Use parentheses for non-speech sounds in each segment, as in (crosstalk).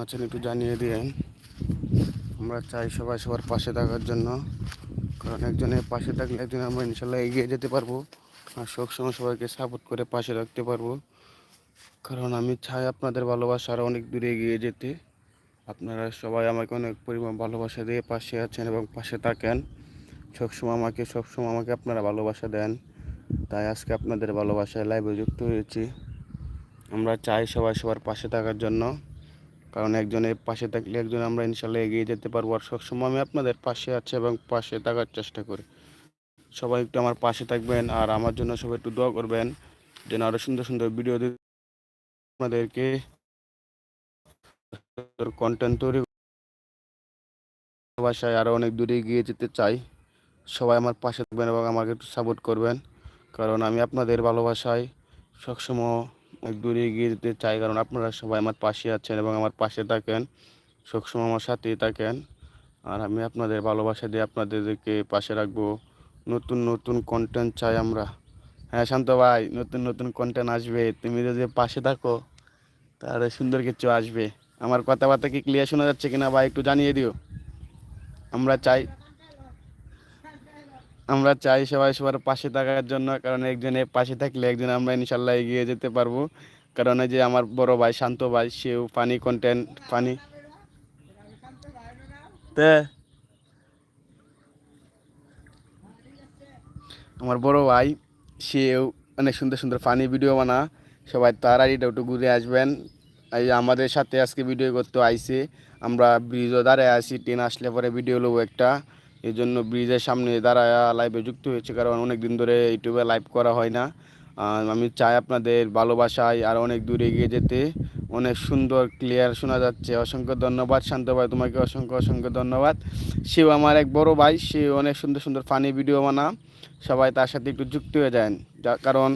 আছেন, একটু জানিয়ে দিন আমরা চাই সবাই সবার পাশে থাকার জন্য। কারণ একজনের পাশে থাকলে একজন আমরা ইনশাল্লাহ এগিয়ে যেতে পারব। আর সবসময় সবাইকে সাপোর্ট করে পাশে রাখতে পারব। কারণ আমি চাই আপনাদের ভালোবাসা আরও অনেক দূরে এগিয়ে যেতে। আপনারা সবাই আমাকে অনেক পরিমাণ ভালোবাসা দিয়ে পাশে আছেন এবং পাশে থাকেন। সবসময় আমাকে সবসময় আমাকে আপনারা ভালোবাসা দেন। তাই আজকে আপনাদের ভালোবাসায় লাইভে যুক্ত হয়েছি। আমরা চাই সবাই সবার পাশে থাকার জন্য। কারণ একজনের পাশে থাকলে একজন আমরা ইনশাল্লাহ এগিয়ে যেতে পারব আর সবসময় আমি আপনাদের পাশে আছি এবং পাশে থাকার চেষ্টা করি। সবাই একটু আমার পাশে থাকবেন আর আমার জন্য সবাই একটু দোয়া করবেন যেন আরও সুন্দর সুন্দর ভিডিও আপনাদেরকে কন্টেন্ট তৈরি ভাষায় আরও অনেক দূরে এগিয়ে যেতে চাই। সবাই আমার পাশে থাকবেন এবং আমাকে একটু সাপোর্ট করবেন। কারণ আমি আপনাদের ভালোবাসায় সবসময় দূরে এগিয়ে যেতে চাই, কারণ আপনারা সবাই আমার পাশে আছেন এবং আমার পাশে থাকেন। সবসময় আমার সাথেই থাকেন। আর আমি আপনাদের ভালোবাসা দিয়ে আপনাদেরকে পাশে রাখব। নতুন নতুন কন্টেন্ট চাই আমরা। হ্যাঁ শান্ত ভাই, নতুন নতুন কন্টেন্ট আসবে। তুমি যদি পাশে থাকো, তাহলে সুন্দর কিছু আসবে। আমার কথাবার্তা কি ক্লিয়ার শোনা যাচ্ছে কিনা ভাই, একটু জানিয়ে দিও। আমরা চাই আমরা চাই সবাই সবার পাশে থাকার জন্য, কারণ একজনের পাশে থাকলে একজন আমরা ইনশাল্লাহ এগিয়ে যেতে পারব। কারণ যে আমার বড় ভাই, শান্ত ভাই, সেও পানি কন্টেন্ট পানি আমার বড় ভাই, সেও অনেক সুন্দর সুন্দর ফানি ভিডিও বানা। সবাই তাড়াতাড়ি একটু ঘুরে আসবেন। এই আমাদের সাথে আজকে ভিডিও করতে আইসে। আমরা ব্রিজও দাঁড়ায় আসি ট্রেন আসলে পরে ভিডিও নেব একটা। এই জন্য ব্রিজের সামনে দাঁড়ায় লাইভে যুক্ত হয়েছে, কারণ অনেক দিন ধরে ইউটিউবে লাইভ করা হয় না। আমি চাই আপনাদের ভালোবাসায় আর অনেক দূরে এগিয়ে যেতে। অনেক সুন্দর ক্লিয়ার শোনা যাচ্ছে। অসংখ্য ধন্যবাদ, শান্ত ভাই, তোমাকে অসংখ্য অসংখ্য ধন্যবাদ। সেও আমার এক বড় ভাই, সে অনেক সুন্দর সুন্দর ফানি ভিডিও বানা। সবাই তার সাথে একটু যুক্ত হয়ে যান। যা, কারণ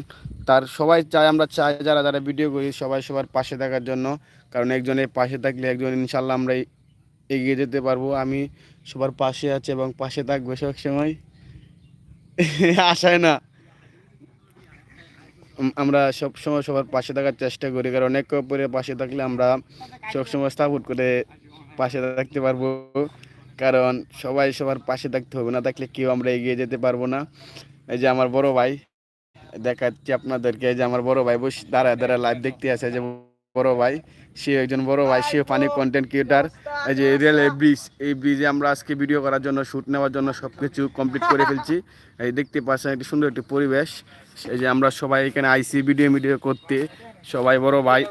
তার, সবাই চায়, আমরা চাই যারা যারা ভিডিও করি, সবাই সবার পাশে থাকার জন্য। কারণ একজনের পাশে থাকলে একজন, ইনশাল্লাহ আমরা এগিয়ে যেতে পারব। আমি সবার পাশে আছে এবং পাশে থাকবে সব সময়। (laughs) আশায় না। আমরা সব সময় সবার পাশে থাকার চেষ্টা করি, কারণ অনেক অপরের পাশে থাকলে আমরা সব সময় সাপোর্ট করে পাশে থাকতে পারব। কারণ সবাই সবার পাশে থাকতে হবে, না থাকলে কেউ আমরা এগিয়ে যেতে পারব না। এই যে আমার বড় ভাই, দেখাচ্ছি আপনাদেরকে। যে আমার বড় ভাই বসে দাঁড়ায় দাঁড়ায় লাইভ দেখতে আছে। যে বড় ভাই, সে একজন বড় ভাই, সে পানি কন্টেন্ট ক্রিয়েটার এই যে রেল ব্রিজ এই ব্রিজে আমরা আজকে ভিডিও করার জন্য শ্যুট নেওয়ার জন্য সব কিছু কমপ্লিট করে ফেলছি। এই দেখতে পাচ্ছেন, একটি সুন্দর একটি পরিবেশ। এই যে আমরা সবাই এখানে আইসি ভিডিও ভিডিও করতে। সবাই বড় ভাই।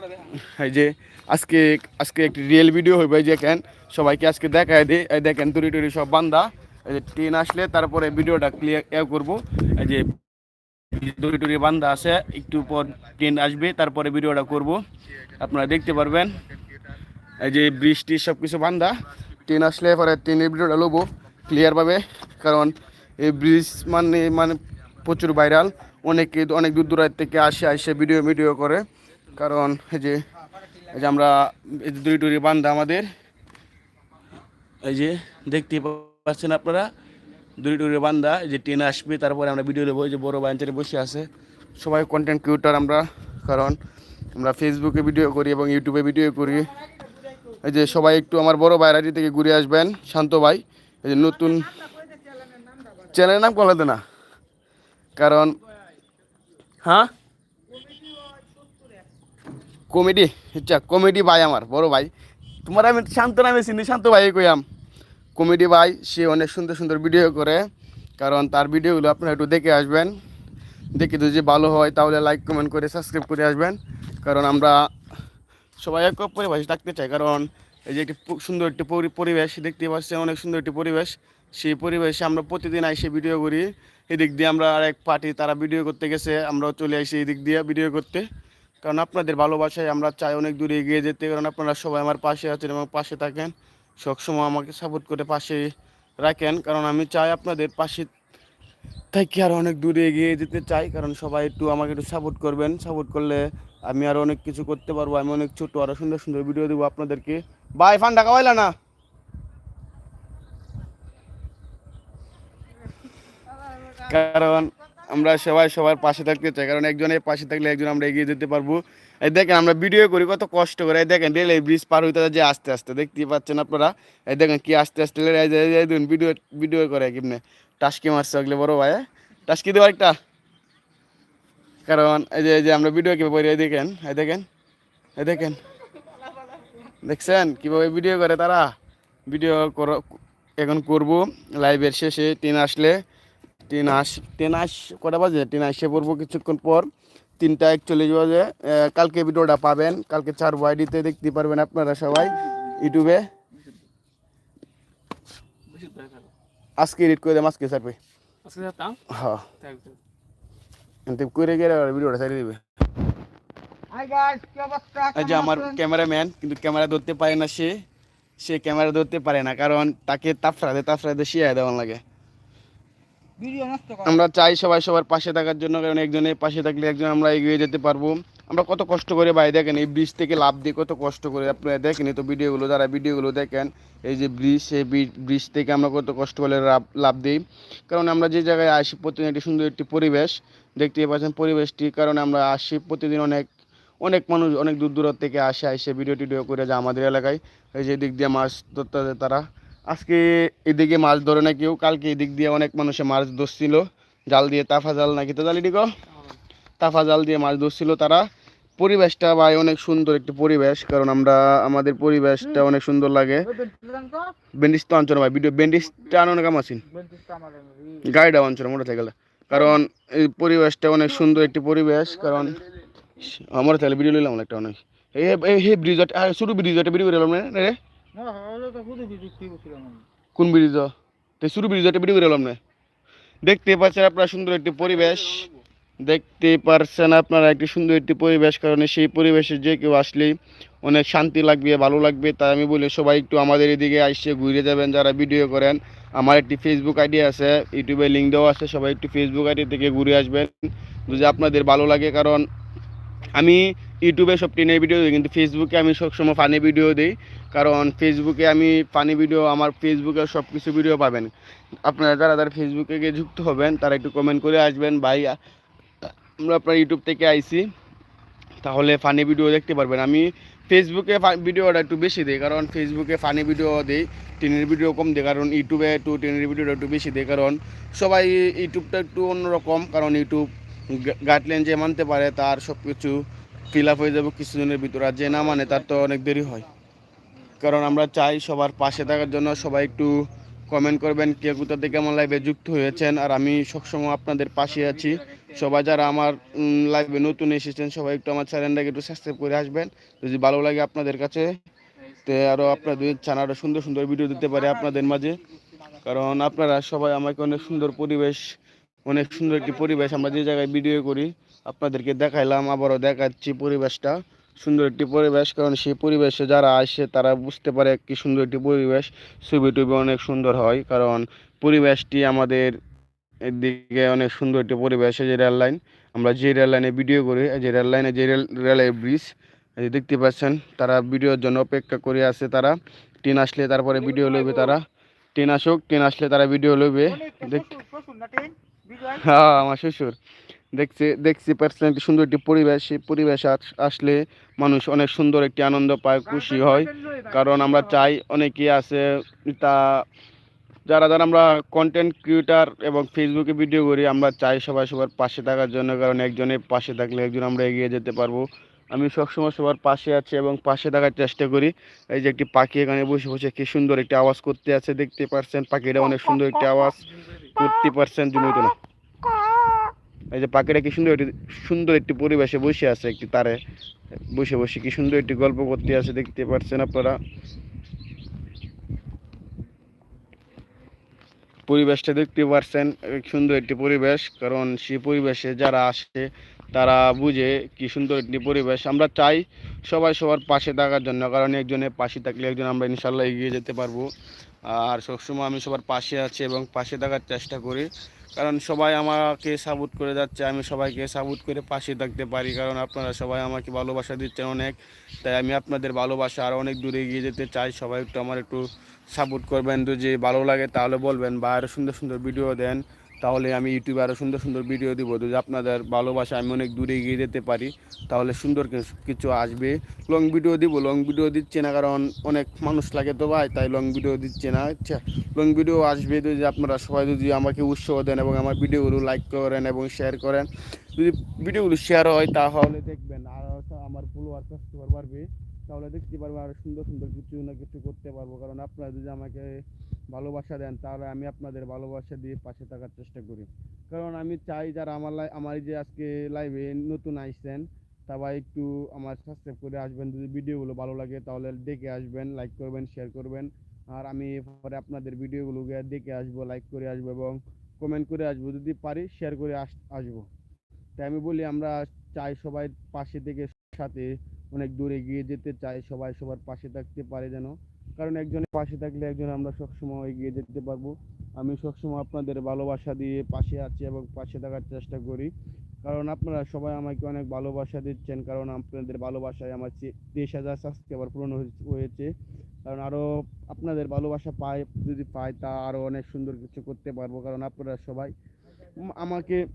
এই যে আজকে আজকে একটি রিয়েল ভিডিও এই যে দেখেন। সবাইকে আজকে দেখায় এই দেখেন তুরি টুরি সব বান্দা এই যে ট্রেন আসলে, তারপরে ভিডিওটা ক্লিয়ার করব। এই যে দড়ি টড়ি বান্ধা আছে, একটু পর ট্রেন আসবে, তারপরে ভিডিওটা করব। আপনারা দেখতে পারবেন। এই যে বৃষ্টি সব কিছু বান্ধা ট্রেন আসলে পরে ট্রেনের ভিডিওটা লোবো ক্লিয়ারভাবে কারণ এই ব্রিজ মানে মানে প্রচুর ভাইরাল অনেকে অনেক দূর দূরান্ত থেকে আসে আসে ভিডিও ভিডিও করে। কারণ এই যে এই যে আমরা দড়ি টড়ি বান্ধা আমাদের। এই যে দেখতে পাচ্ছেন আপনারা। দূরে দূরে বান্দা যে ট্রেন আসবে, তারপরে আমরা ভিডিও নেব যে বড় বাঞ্চারে বসে আছে। সবাই কন্টেন্ট ক্রিয়েটার আমরা, কারণ আমরা ফেসবুকে ভিডিও করি এবং ইউটিউবে ভিডিও করি। এই যে সবাই একটু আমার বড় বাইরাটি থেকে ঘুরে আসবেন, শান্ত ভাই। এই যে নতুন চ্যানেলের নাম কলাতে না? কারণ হ্যাঁ? কমেডি আচ্ছা কমেডি ভাই আমার, বড় ভাই। তোমার আমি শান্ত নামে চিনি, শান্ত ভাই কইয়াম কমেডি ভাই, সে অনেক সুন্দর সুন্দর ভিডিও করে। কারণ তার ভিডিওগুলো আপনারা একটু দেখে আসবেন। দেখে যদি ভালো হয়, তাহলে লাইক কমেন্ট করে সাবস্ক্রাইব করে আসবেন। কারণ আমরা সবাই এক পরিবেশ থাকতে চাই। কারণ এই যে একটি সুন্দর একটি পরি- পরিবেশ দেখতে পাচ্ছেন অনেক সুন্দর একটি পরিবেশ। সেই পরিবেশে আমরা প্রতিদিন এসে ভিডিও করি। এদিক দিয়ে আমরা আরেক পার্টি তারা ভিডিও করতে গেছে। আমরাও চলে আসি এদিক দিয়ে ভিডিও করতে। কারণ আপনাদের ভালোবাসায় আমরা চাই অনেক দূরে এগিয়ে যেতে। কারণ আপনারা সবাই আমার পাশে আছেন এবং পাশে থাকেন। সবসময় আমাকে সাপোর্ট করে পাশে রাখেন, কারণ আমি চাই আপনাদের পাশে থেকে আরও অনেক দূরে এগিয়ে যেতে চাই, কারণ সবাই একটু আমাকে একটু সাপোর্ট করবেন। সাপোর্ট করলে আমি আরও অনেক কিছু করতে পারব। আমি অনেক ছোটো আরও সুন্দর সুন্দর ভিডিও দেবো আপনাদেরকে। বাই ফান টাকা পাইলা না? কারণ আমরা সবাই সবার পাশে থাকতে চাই, কারণ একজনের পাশে থাকলে একজন আমরা এগিয়ে যেতে পারব। এই দেখেন আমরা ভিডিও করি, কত কষ্ট করে। এই দেখেন রেল ব্রিজ পার হইতে যে আস্তে আস্তে, দেখতেই পাচ্ছেন আপনারা? এই দেখেন কি আস্তে আস্তে এই এই দেখুন, ভিডিও ভিডিও করে কেমনে। টাস্কি মারছে ওগুলো বড় ভাই হ্যাঁ? টাস্কি দেবো একটা কারণ এই যে এই যে আমরা ভিডিও কীভাবে করি, এই দেখেন এই দেখেন এই দেখেন। দেখছেন? কীভাবে ভিডিও করে তারা? ভিডিও করো, এখন করব, লাইভের শেষে। টিন আসলে, টিন আস টিন আস, কটা বাজে? টিন আসে পড়ব কিছুক্ষণ পর। তিনটা একচল্লিশ বাজে। কালকে ভিডিওটা পাবেন। কালকে চার ওয়াইডিতে দেখতে পারবেন আপনারা সবাই ইউটিউবে। আজকে এডিট করে দেম আজকে ছাড়বে। আজকে হ্যাঁ। করে গেলে ভিডিওটা ছাড়িয়ে দিবে। হাই গাইস কি অবস্থা? এই যে আমার ক্যামেরাম্যান কিন্তু ক্যামেরা ধরতে পারে না সে। সে ক্যামেরা ধরতে পারে না কারণ তাকে তাফরাতে তাফরাতে শিয়ায় দেওয়ান লাগে। আমরা চাই সবাই সবার পাশে থাকার জন্য, কারণ একজনের পাশে থাকলে একজন আমরা এগিয়ে যেতে পারব। আমরা কত কষ্ট করে, ভাই দেখেন এই ব্রিজ থেকে লাভ দিয়ে কত কষ্ট করে, আপনারা দেখেন তো ভিডিওগুলো, যারা ভিডিওগুলো দেখেন, এই যে ব্রিজ সেই ব্রিজ থেকে আমরা কত কষ্ট করে লাভ দিই। কারণ আমরা যে জায়গায় আসি প্রতিদিন একটি সুন্দর একটি পরিবেশ, দেখতেই পাচ্ছেন পরিবেশটি কারণ আমরা আসি প্রতিদিন অনেক অনেক মানুষ অনেক দূর দূর থেকে আসে আসে ভিডিও টিডিও করে যায় আমাদের এলাকায়। এই যে দিক দিয়ে মাছ ধরতে তারা। আজকে এদিকে মাছ ধরে না কেউ, কালকে এদিক দিয়ে অনেক মানুষে মাছ ধরছিল। জাল দিয়ে তাফা জাল নাকি তো জালি দিক তাফা জাল দিয়ে মাছ ধরছিল তারা। পরিবেশটা ভাই অনেক সুন্দর একটি পরিবেশ, কারণ আমরা, আমাদের পরিবেশটা অনেক সুন্দর লাগে। বেন্ডিস তো অঞ্চল ভাই, ভিডিও বেন্ডিসটা আনো কাম আছেন? গাড়িটা অঞ্চল, মোটরসাইকেল। কারণ এই পরিবেশটা অনেক সুন্দর একটি পরিবেশ, কারণ আমার তাহলে ভিডিও নিলাম একটা অনেক। এই এই হে ব্রিজ শুরু ব্রিজ একটা ভিডিও করে রে? কোন ব্রিজ তো শুরু ব্রিজ একটা ভিডিও করে এলাম না। দেখতে পাচ্ছেন আপনারা সুন্দর একটি পরিবেশ। দেখতে পারছেন আপনারা একটি সুন্দর একটি পরিবেশ, কারণে সেই পরিবেশে যে কেউ আসলেই অনেক শান্তি লাগবে, ভালো লাগবে। তাই আমি বলি, সবাই একটু আমাদের এদিকে আসছে ঘুরে যাবেন যারা ভিডিও করেন। আমার একটি ফেসবুক আইডি আছে ইউটিউবে লিঙ্ক দেওয়া আছে, সবাই একটু ফেসবুক আইডি থেকে ঘুরে আসবেন। যদি আপনাদের ভালো লাগে, কারণ আমি ইউটিউবে সব টিনের ভিডিও দিই, কিন্তু ফেসবুকে আমি সবসময় ফানি ভিডিও দিই। কারণ ফেসবুকে আমি পানি ভিডিও, আমার ফেসবুকে সব কিছু ভিডিও পাবেন। আপনারা যারা যারা ফেসবুকে গিয়ে যুক্ত হবেন, তারা একটু কমেন্ট করে আসবেন, ভাই আমরা আপনার ইউটিউব থেকে আইছি। তাহলে ফানি ভিডিও দেখতে পারবেন। আমি ফেসবুকে ভিডিওটা একটু বেশি দিই, কারণ ফেসবুকে ফানি ভিডিও দিই ট্রেনের ভিডিও কম দিই, কারণ ইউটিউবে একটু ট্রেনের ভিডিওটা একটু বেশি দিই, কারণ সবাই ইউটিউবটা একটু অন্যরকম, কারণ ইউটিউব গাইডলাইন যে মানতে পারে, তার সব কিছু ফিল আপ হয়ে যাবে কিছুদিনের ভিতরে, আর যে না মানে তার তো অনেক দেরি হয়। কারণ আমরা চাই সবার পাশে থাকার জন্য সবাই একটু কমেন্ট করবেন কে কোথা থেকে আমার লাইভে যুক্ত হয়েছেন। আর আমি সবসময় আপনাদের পাশে আছি। সবাই যারা আমার লাইভে নতুন এসেছেন, সবাই একটু আমার চ্যানেলটাকে একটু সাবস্ক্রাইব করে আসবেন। যদি ভালো লাগে আপনাদের কাছে, তো আরও আপনাদের আরও সুন্দর সুন্দর ভিডিও দিতে পারে আপনাদের মাঝে। কারণ আপনারা সবাই আমাকে অনেক সুন্দর পরিবেশ, অনেক সুন্দর একটি পরিবেশ, আমরা যে জায়গায় ভিডিও করি, আপনাদেরকে দেখাইলাম, আবারও দেখাচ্ছি পরিবেশটা। সুন্দর একটি পরিবেশ কারণ সেই পরিবেশে যারা আসে তারা বুঝতে পারে কি সুন্দর একটি পরিবেশ। ছবি টবি অনেক সুন্দর হয় কারণ পরিবেশটি আমাদের এদিকে অনেক সুন্দর একটি পরিবেশ। যে রেল লাইন আমরা যে রেল লাইনে ভিডিও করি যে রেল লাইনে যে রেল রেলের ব্রিজ দেখতে পাচ্ছেন তারা ভিডিওর জন্য অপেক্ষা করে আছে তারা। ট্রেন আসলে তারপরে ভিডিও লইবে তারা। ট্রেন আসুক ট্রেন আসলে তারা ভিডিও লইবে। দেখ হ্যাঁ আমার শ্বশুর। দেখছি দেখছি পারছেন একটি সুন্দর একটি পরিবেশ সেই পরিবেশ আস- আসলে মানুষ অনেক সুন্দর একটি আনন্দ পায়, খুশি হয়। কারণ আমরা চাই অনেকেই আছে, তা যারা যারা আমরা কন্টেন্ট ক্রিয়েটার এবং ফেসবুকে ভিডিও করি, আমরা চাই সবাই সবার পাশে থাকার জন্য, কারণ একজনের পাশে থাকলে একজন আমরা এগিয়ে যেতে পারব। আমি সবসময় সবার পাশে আছি এবং পাশে থাকার চেষ্টা করি। এই যে একটি পাখি এখানে বসে বসে কি সুন্দর একটি আওয়াজ করতে আছে, দেখতে পারছেন? পাখিটা অনেক সুন্দর একটি আওয়াজ। করতে পারছেন জমিত না। এই যে পাখিটা কি সুন্দর একটি সুন্দর একটি পরিবেশে বসে আছে একটি তারে। বসে বসে কি সুন্দর একটি গল্প করতে আছে, দেখতে পাচ্ছেন আপনারা। পরিবেশটা দেখতে পারছেন সুন্দর একটি পরিবেশ, কারণ সেই পরিবেশে যারা আসে, তারা বুঝে কি সুন্দর একটি পরিবেশ। আমরা চাই সবাই সবার পাশে থাকার জন্য, কারণ একজনের পাশে থাকলে একজন আমরা ইনশাল্লাহ এগিয়ে যেতে পারব। আর সবসময় আমি সবার পাশে আছি এবং পাশে থাকার চেষ্টা করি। কারণ সবাই আমাকে সাপোর্ট করে যাচ্ছে, আমি সবাইকে সাপোর্ট করে পাশে থাকতে পারি, কারণ আপনারা সবাই আমাকে ভালোবাসা দিচ্ছেন অনেক। তাই আমি আপনাদের ভালোবাসা আরও অনেক দূরে এগিয়ে যেতে চাই, সবাই একটু আমার একটু সাপোর্ট করবেন তো যে ভালো লাগে তাহলে বলবেন বা আরও সুন্দর সুন্দর ভিডিও দেন। তাহলে আমি ইউটিউবে আরও সুন্দর সুন্দর ভিডিও দিব। যদি আপনাদের ভালোবাসা আমি অনেক দূরে এগিয়ে যেতে পারি, তাহলে সুন্দর কিছু- আসবে। লং ভিডিও দিব। লং ভিডিও দিচ্ছে না কারণ অনেক মানুষ লাগে তো ভাই, তাই লং ভিডিও দিচ্ছে না। আচ্ছা লং ভিডিও আসবে যদি আপনারা সবাই যদি আমাকে উৎসাহ দেন এবং আমার ভিডিওগুলো লাইক করেন এবং শেয়ার করেন। যদি ভিডিওগুলো শেয়ার হয় তাহলে দেখবেন আর আমার ফলোয়ার সাবস্ক্রাইবার বাড়বে তাহলে দেখতে পারব আরও সুন্দর সুন্দর কিছু না কিছু করতে পারব। কারণ আপনারা যদি আমাকে ভালোবাসা দেন, তাহলে আমি আপনাদের ভালোবাসা দিয়ে পাশে থাকার চেষ্টা করি। কারণ আমি চাই যারা আমার আমার যে আজকে লাইভে নতুন আসছেন সবাই একটু আমার সাবস্ক্রাইব করে আসবেন। যদি ভিডিওগুলো ভালো লাগে, তাহলে দেখে আসবেন লাইক করবেন শেয়ার করবেন। আর আমি পরে আপনাদের ভিডিওগুলোকে দেখে আসব লাইক করে আসব এবং কমেন্ট করে আসব। যদি পারি শেয়ার করে আস, আসব। তাই আমি বলি, আমরা চাই সবাই পাশে থেকে সাথে অনেক দূরে গিয়ে যেতে চায়, সবাই সবার পাশে থাকতে পারে যেন। কারণ একজনের পাশে থাকলে একজন আমরা সবসময় এগিয়ে যেতে পারব। আমি সবসময় আপনাদের ভালোবাসা দিয়ে পাশে আছি এবং পাশে থাকার চেষ্টা করি। কারণ আপনারা সবাই আমাকে অনেক ভালোবাসা দিচ্ছেন, কারণ আপনাদের ভালোবাসায় আমার তেইশ হাজার সাবস্ক্রাইবার পূরণ হয়ে- হয়েছে। কারণ আরও আপনাদের ভালোবাসা পাই যদি পাই তা আরও অনেক সুন্দর কিছু করতে পারব। কারণ আপনারা সবাই আমাকে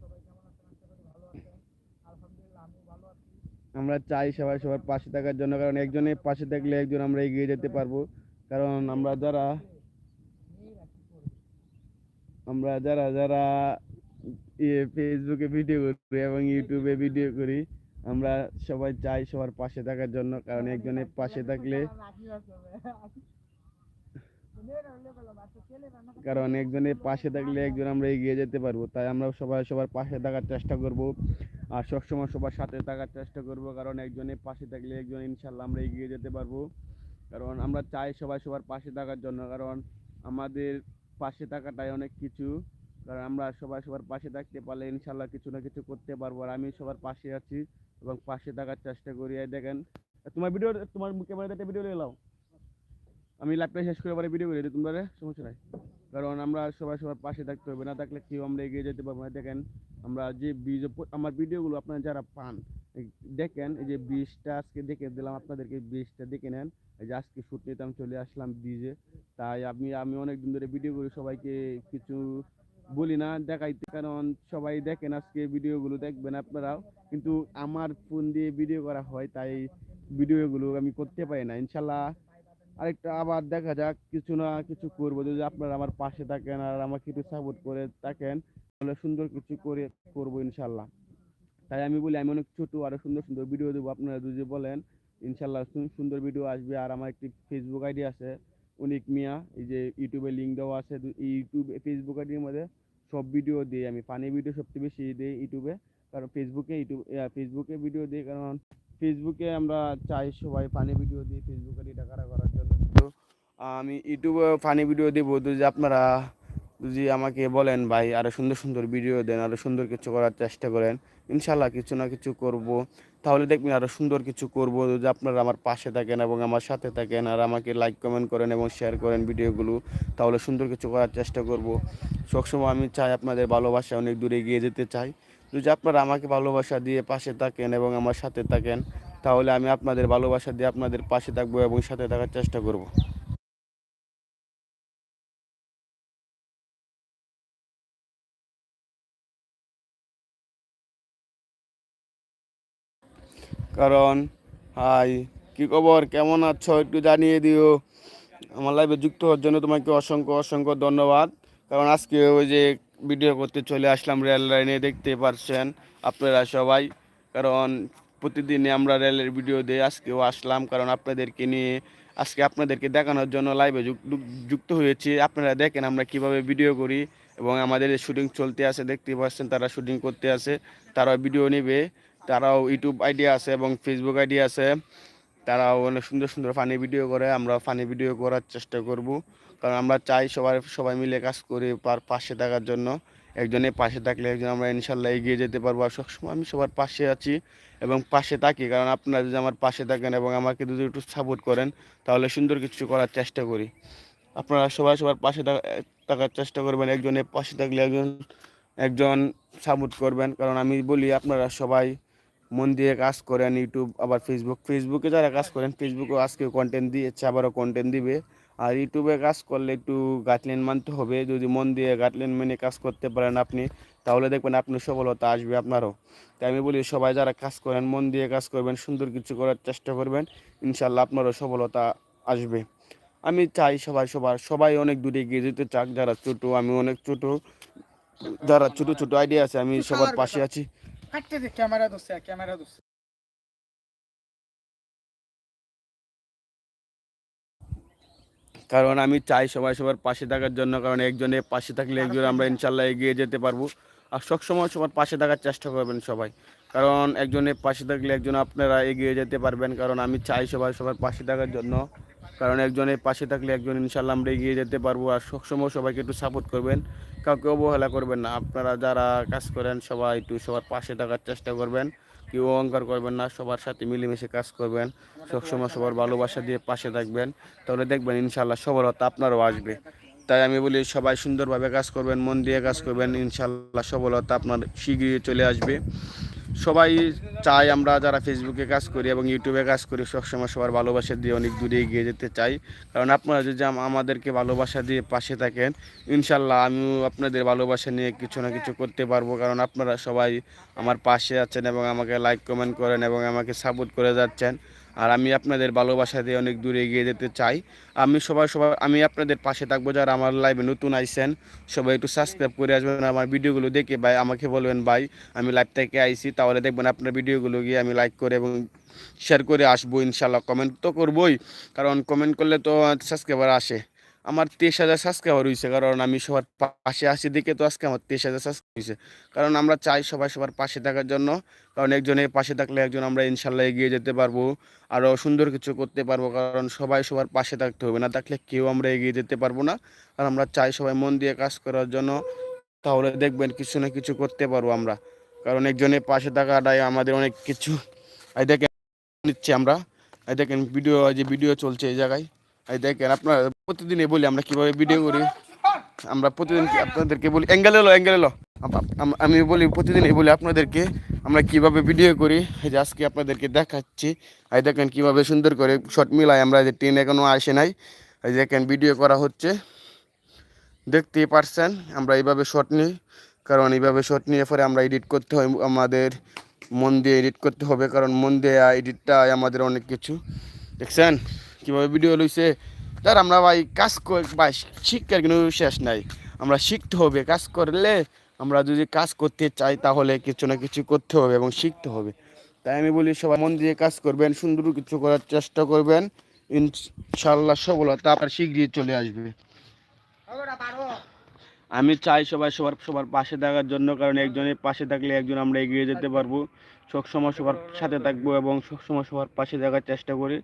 আমরা চাই সবাই সবার পাশে থাকার জন্য, কারণ একজনের পাশে থাকলে একজন আমরা এগিয়ে যেতে পারব। কারণ আমরা যারা আমরা যারা যারা ইয়ে ফেসবুকে ভিডিও করি এবং ইউটিউবে ভিডিও করি, আমরা সবাই চাই সবার পাশে থাকার জন্য, কারণ একজনের পাশে থাকলে কারণ একজনের পাশে থাকলে একজন আমরা এগিয়ে যেতে পারব, তাই আমরা সবাই সবার পাশে থাকার চেষ্টা করব আর সবসময় সবার সাথে থাকার চেষ্টা করব, কারণ একজনের পাশে থাকলে একজন ইনশাল্লাহ আমরা এগিয়ে যেতে পারব। কারণ আমরা চাই সবাই সবার পাশে থাকার জন্য, কারণ আমাদের পাশে থাকাটাই অনেক কিছু। কারণ আমরা সবাই সবার পাশে থাকতে পারলে ইনশাল্লাহ কিছু না কিছু করতে পারব আর আমি সবার পাশে আছি এবং পাশে থাকার চেষ্টা করি। দেখেন, তোমার ভিডিও তোমার ক্যামেরাতে ভিডিও নিলাম আমি লাইভটা শেষ করে পরে ভিডিও করে তোমরা সমস্যা নাই। কারণ আমরা সবাই সবার পাশে থাকতে হবে, না থাকলে কেউ আমরা এগিয়ে যেতে পারব না। দেখেন, আমরা যে বীজ, আমার ভিডিওগুলো আপনারা যারা পান দেখেন, এই যে বীজটা আজকে দেখে দিলাম আপনাদেরকে বীজটা দেখে নেন। এই যে আজকে শুট নিতে আমি চলে আসলাম বীজে। তাই আমি আমি অনেক দিন ধরে ভিডিও করি, সবাইকে কিছু বলি না, দেখাইতে। কারণ সবাই দেখেন, আজকে ভিডিওগুলো দেখবেন আপনারাও। কিন্তু আমার ফোন দিয়ে ভিডিও করা হয়, তাই ভিডিওগুলো আমি করতে পারি না। ইনশাল্লাহ আরেকটা আবার দেখা যাক, কিছু না কিছু করব। যদি আপনারা আমার পাশে থাকেন আর আমাকে একটু সাপোর্ট করে থাকেন, তাহলে সুন্দর কিছু করে করব ইনশাল্লাহ। তাই আমি বলি, আমি অনেক ছোট আরও সুন্দর সুন্দর ভিডিও দেবো। আপনারা যদি বলেন, ইনশাল্লাহ সুন্দর ভিডিও আসবে। আর আমার একটি ফেসবুক আইডি আছে, অনিক মিয়া। এই যে ইউটিউবে লিঙ্ক দেওয়া আছে ইউটিউব ফেসবুক আইডির মধ্যে সব ভিডিও দিই আমি। পানি ভিডিও সবচেয়ে বেশি দিই ইউটিউবে কারণ ফেসবুকে ইউটিউব ফেসবুকে ভিডিও দিই কারণ ফেসবুকে আমরা চাই সবাই ফানি ভিডিও দিই ফেসবুকে কারা করার জন্য। তো, আমি ইউটিউবে ফানি ভিডিও দেবো যদি আপনারা যদি আমাকে বলেন, ভাই আরও সুন্দর সুন্দর ভিডিও দেন আরও সুন্দর কিছু করার চেষ্টা করেন ইনশাল্লাহ কিছু না কিছু করব। তাহলে দেখবেন আরও সুন্দর কিছু করব। যদি আপনারা আমার পাশে থাকেন এবং আমার সাথে থাকেন, আর আমাকে লাইক কমেন্ট করেন এবং শেয়ার করেন ভিডিওগুলো তাহলে সুন্দর কিছু করার চেষ্টা করব। সবসময় আমি চাই আপনাদের ভালোবাসা অনেক দূরে এগিয়ে যেতে চাই। যদি আপনারা আমাকে ভালোবাসা দিয়ে পাশে থাকেন এবং আমার সাথে থাকেন, তাহলে আমি আপনাদের ভালোবাসা দিয়ে আপনাদের পাশে থাকব এবং সাথে থাকার চেষ্টা করব। কারণ, হাই, কি খবর? কেমন আছো? একটু জানিয়ে দিও। আমার লাইভে যুক্ত হওয়ার জন্য তোমাকে অসংখ্য অসংখ্য ধন্যবাদ। কারণ আজকে ওই যে ভিডিও করতে চলে আসলাম রেল লাইনে, দেখতে পারছেন আপনারা সবাই। কারণ প্রতিদিনই আমরা রেলের ভিডিও দিয়ে আজকেও আসলাম। কারণ আপনাদেরকে নিয়ে আজকে আপনাদেরকে দেখানোর জন্য লাইভে যুক্ত হয়েছি। আপনারা দেখেন আমরা কীভাবে ভিডিও করি এবং আমাদের শুটিং চলতে আছে, দেখতে পাচ্ছেন তারা শুটিং করতে আছে। তারা ভিডিও নেবে, তারাও ইউটিউব আইডি আছে এবং ফেসবুক আইডি আছে। তারাও অনেক সুন্দর সুন্দর ফানি ভিডিও করে, আমরা ফানি ভিডিও করার চেষ্টা করব। কারণ আমরা চাই সবার, সবাই মিলে কাজ করে পার পাশে থাকার জন্য। একজনের পাশে থাকলে একজন আমরা ইনশাল্লাহ এগিয়ে যেতে পারব। আর সবসময় আমি সবার পাশে আছি এবং পাশে থাকি। কারণ আপনারা যদি আমার পাশে থাকেন এবং আমাকে যদি একটু সাপোর্ট করেন, তাহলে সুন্দর কিছু করার চেষ্টা করি। আপনারা সবাই সবার পাশে থাকা- থাকার চেষ্টা করবেন। একজনের পাশে থাকলে একজন একজন সাপোর্ট করবেন। কারণ আমি বলি, আপনারা সবাই মন দিয়ে কাজ করেন। ইউটিউব আবার ফেসবুক ফেসবুকে যারা কাজ করেন ফেসবুকেও আজকে কন্টেন্ট দিয়েছে, আবারও কন্টেন্ট দিবে। আর ইউটিউবে কাজ করলে একটু গাইডলাইন মানতে হবে। যদি মন দিয়ে গাইডলাইন মেনে কাজ করতে পারেন আপনি, তাহলে দেখবেন আপনি সফলতা আসবে আপনারও। তাই আমি বলি, সবাই যারা কাজ করেন, মন দিয়ে কাজ করবেন, সুন্দর কিছু করার চেষ্টা করবেন ইনশাল্লাহ আপনারও সফলতা আসবে। আমি চাই সবাই, সবার, সবাই অনেক দূরে এগিয়ে যেতে চাক, যারা ছোট, আমি অনেক ছোট। যারা ছোট ছোট আইডিয়া আছে, আমি সবার পাশে আছি। ক্যামেরা ক্যামেরা কারণ আমি চাই সবাই সবার পাশে থাকার জন্য, কারণ একজনের পাশে থাকলে একজন আমরা ইনশাল্লাহ এগিয়ে যেতে পারব। আর সবসময় সবার পাশে থাকার চেষ্টা করবেন সবাই। কারণ একজনের পাশে থাকলে একজন আপনারা এগিয়ে যেতে পারবেন, কারণ আমি চাই সবাই সবার পাশে থাকার জন্য। কারণ একজনের পাশে থাকলে একজন ইনশাল্লাহ আমরা এগিয়ে যেতে পারব, আর সবসময় সবাইকে একটু সাপোর্ট করবেন। কাউকে অবহেলা করবেন না, আপনারা যারা কাজ করেন সবাই একটু সবার পাশে থাকার চেষ্টা করবেন। কেউ অহংকার করবেন না, সবার সাথে মিলেমিশে কাজ করবেন, সবসময় সবার ভালোবাসা দিয়ে পাশে থাকবেন। তাহলে দেখবেন ইনশাল্লাহ সফলতা আপনারও আসবে। তাই আমি বলি, সবাই সুন্দরভাবে কাজ করবেন, মন দিয়ে কাজ করবেন ইনশাল্লাহ সফলতা আপনার শীঘ্রই চলে আসবে। সবাই চাই আমরা যারা ফেসবুকে কাজ করি এবং ইউটিউবে কাজ করি, সবসময় সবার ভালোবাসা দিয়ে অনেক দূরে এগিয়ে যেতে চাই। কারণ আপনারা যদি আম- আমাদেরকে ভালোবাসা দিয়ে পাশে থাকেন ইনশাল্লাহ আমিও আপনাদের ভালোবাসা নিয়ে কিছু না কিছু করতে পারব। কারণ আপনারা সবাই আমার পাশে আছেন এবং আমাকে লাইক কমেন্ট করেন এবং আমাকে সাপোর্ট করে যাচ্ছেন। আর আমি আপনাদের ভালোবাসা দিয়ে অনেক দূরে এগিয়ে যেতে চাই। আমি সবাই সবাই, আমি আপনাদের পাশে থাকব যারা আমার লাইভে নতুন আইসেন সবাই একটু সাবস্ক্রাইব করে আসবেন, আমার ভিডিওগুলো দেখে ভাই আমাকে বলবেন, ভাই, আমি লাইভ থেকে আইসি তাহলে দেখবেন আপনার ভিডিওগুলো গিয়ে আমি লাইক করে এবং শেয়ার করে আসব ইনশাল্লাহ কমেন্ট তো করবোই, কারণ কমেন্ট করলে তো সাবস্ক্রাইবার আসে। আমার তেইশ হাজার সাবস্ক্রাইবার হয়েছে কারণ আমি সবার পাশে আসি দেখে তো আজকে আমার তেইশ হাজার সাবস্ক্রাইব হয়েছে কারণ আমরা চাই সবাই সবার পাশে থাকার জন্য, কারণ একজনের পাশে থাকলে একজন আমরা ইনশাল্লাহ এগিয়ে যেতে পারব, আরও সুন্দর কিছু করতে পারব, কারণ সবাই সবার পাশে থাকতে হবে, না থাকলে কেউ আমরা এগিয়ে যেতে পারব না। আর আমরা চাই সবাই মন দিয়ে কাজ করার জন্য, তাহলে দেখবেন কিছু না কিছু করতে পারব আমরা। কারণ একজনের পাশে থাকাটাই আমাদের অনেক কিছু। এই দেখেন, নিচ্ছি আমরা। এই দেখেন ভিডিও যে ভিডিও চলছে এই জায়গায়। এই দেখেন, আপনার প্রতিদিনই বলি আমরা কীভাবে ভিডিও করি। আমরা প্রতিদিন আপনাদেরকে বলি অ্যাঙ্গেল এলো অ্যাঙ্গেল এলো আমি বলি, প্রতিদিনই বলি আপনাদেরকে আমরা কীভাবে ভিডিও করি। এই যে আজকে আপনাদেরকে দেখাচ্ছি, এই দেখেন কীভাবে সুন্দর করে শর্ট মিলাই আমরা যে ট্রেন এখনও আসে নাই। এই দেখেন ভিডিও করা হচ্ছে। দেখতেই পারছেন, আমরা এইভাবে শর্ট নিই, কারণ এইভাবে শর্ট নিয়ে পরে আমরা এডিট করতে হয়, আমাদের মন দিয়ে এডিট করতে হবে, কারণ মন দিয়ে এডিটটা আমাদের অনেক কিছু। দেখছেন? কীভাবে ভিডিও লইছে? তার আমরা ভাই কাজ ভাই শিক্ষার কোনো শেষ নাই। আমরা শিখতে হবে, কাজ করলে আমরা যদি কাজ করতে চাই তাহলে কিছু না কিছু করতে হবে এবং শিখতে হবে। তাই আমি বলি সবাই মন দিয়ে কাজ করবেন, সুন্দর কিছু করার চেষ্টা করবেন। ইনশাল্লাহ সফলতা আপনার শীঘ্রই চলে আসবে। আমি চাই সবাই সবার সবার পাশে থাকার জন্য, কারণ একজনের পাশে থাকলে একজন আমরা এগিয়ে যেতে পারব। সবসময় সবার সাথে থাকব এবং সবসময় সবার পাশে থাকার চেষ্টা করি।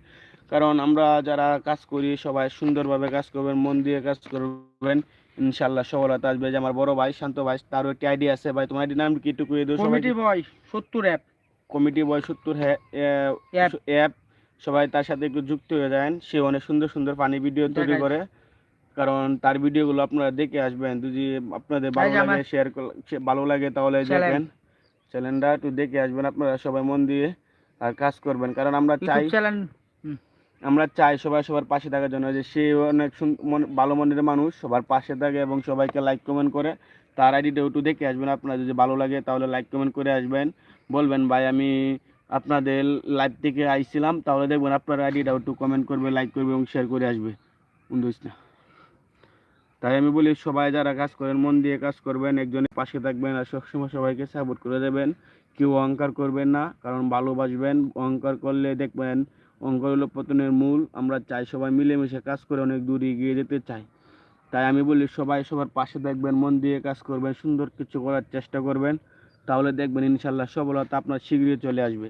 কারণ আমরা যারা কাজ করি সবাই সুন্দরভাবে কাজ করবেন মন দিয়ে কাজ করবেন। ইনশাল্লাহ সফলতা আসবে। যে আমার বড় ভাই শান্ত ভাই তারও একটি আইডিয়া আছে। ভাই তোমার আইডি নাম কি? একটু করে দিও কমিটি বয় সত্তর অ্যাপ। কমিটি বয় সত্তর অ্যাপ। সবাই তার সাথে একটু যুক্ত হয়ে যান। সে অনেক সুন্দর সুন্দর পানি ভিডিও তৈরি করে। কারণ তার ভিডিওগুলো আপনারা দেখে আসবেন। যদি আপনাদের ভালো লাগে শেয়ার ভালো লাগে তাহলে. দেখবেন। চ্যানেলটা একটু দেখে আসবেন আপনারা সবাই মন দিয়ে আর কাজ করবেন। কারণ আমরা চাই আমরা চাই সবাই সবার পাশে থাকার জন্য যে সে অনেক ভালো মনের মানুষ, সবার পাশে থাকে এবং সবাইকে লাইক কমেন্ট করে তার আইডিটা একটু দেখে আসবেন। আপনার যদি ভালো লাগে তাহলে লাইক কমেন্ট করে আসবেন। বলবেন, ভাই, আমি আপনাদের লাইভ থেকে আইছিলাম। তাহলে দেখবেন আপনার আইডিটা একটু কমেন্ট করবে লাইক করবে এবং শেয়ার করে আসবে। বুঝিস না তাই আমি বলি, সবাই যারা কাজ করেন, মন দিয়ে কাজ করবেন, একজনের পাশে থাকবেন আর সবসময় সবাইকে সাপোর্ট করে দেবেন। কেউ অহংকার করবেন না, কারণ ভালোবাসবেন। অহংকার করলে দেখবেন হলো পতনের মূল আমরা চাই সবাই মিলেমিশে কাজ করে অনেক দূর এগিয়ে যেতে চাই। তাই আমি বলি সবাই সবার পাশে দেখবেন মন দিয়ে কাজ করবেন সুন্দর কিছু করার চেষ্টা করবেন। তাহলে দেখবেন ইনশাল্লাহ সফলতা আপনার শীঘ্রই চলে আসবে।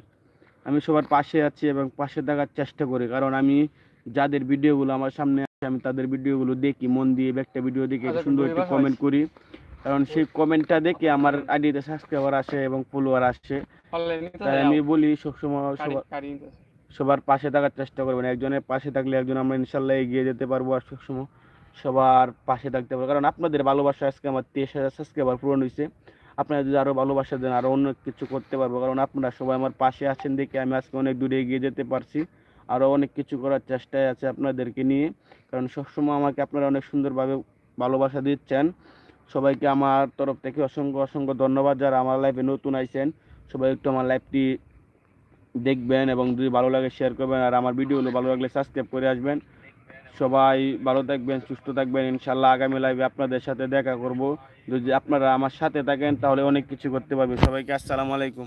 আমি সবার পাশে আছি এবং পাশে থাকার চেষ্টা করি কারণ আমি যাদের ভিডিওগুলো আমার সামনে আছে আমি তাদের ভিডিওগুলো দেখি মন দিয়ে একটা ভিডিও দেখে আচ্ছা, সুন্দর একটি কমেন্ট করি। কারণ সেই কমেন্টটা দেখে আমার আইডিতে সাবস্ক্রাইবার আসে এবং ফলোয়ার আসে। তাই আমি বলি সবসময় সবার সবার পাশে থাকার চেষ্টা করবেন একজনের পাশে থাকলে একজন আমরা ইনশাল্লাহ এগিয়ে যেতে পারব আর সবসময় সবার পাশে থাকতে পারব। কারণ আপনাদের ভালোবাসা আজকে আমার তেইশ হাজার সাবস্ক্রাইবার পূরণ হয়েছে। আপনারা যদি আরও ভালোবাসা দেন আরও অন্য কিছু করতে পারব। কারণ আপনারা সবাই আমার পাশে আছেন দেখে আমি আজকে অনেক দূরে এগিয়ে যেতে পারছি। আরও অনেক কিছু করার চেষ্টায় আছে আপনাদেরকে নিয়ে। কারণ সবসময় আমাকে আপনারা অনেক সুন্দরভাবে ভালোবাসা দিচ্ছেন। সবাইকে আমার তরফ থেকে অসংখ্য অসংখ্য ধন্যবাদ যারা আমার লাইফে নতুন আইছেন। সবাই একটু আমার লাইফটি দেখবেন এবং যদি ভালো লাগে শেয়ার করবেন আর আমার ভিডিওগুলো ভালো লাগলে সাবস্ক্রাইব করে আসবেন। সবাই ভালো থাকবেন, সুস্থ থাকবেন। ইনশাল্লাহ আগামী লাইভে আপনাদের সাথে দেখা করব। যদি আপনারা আমার সাথে থাকেন তাহলে অনেক কিছু করতে পারবে। সবাইকে আসসালামু আলাইকুম।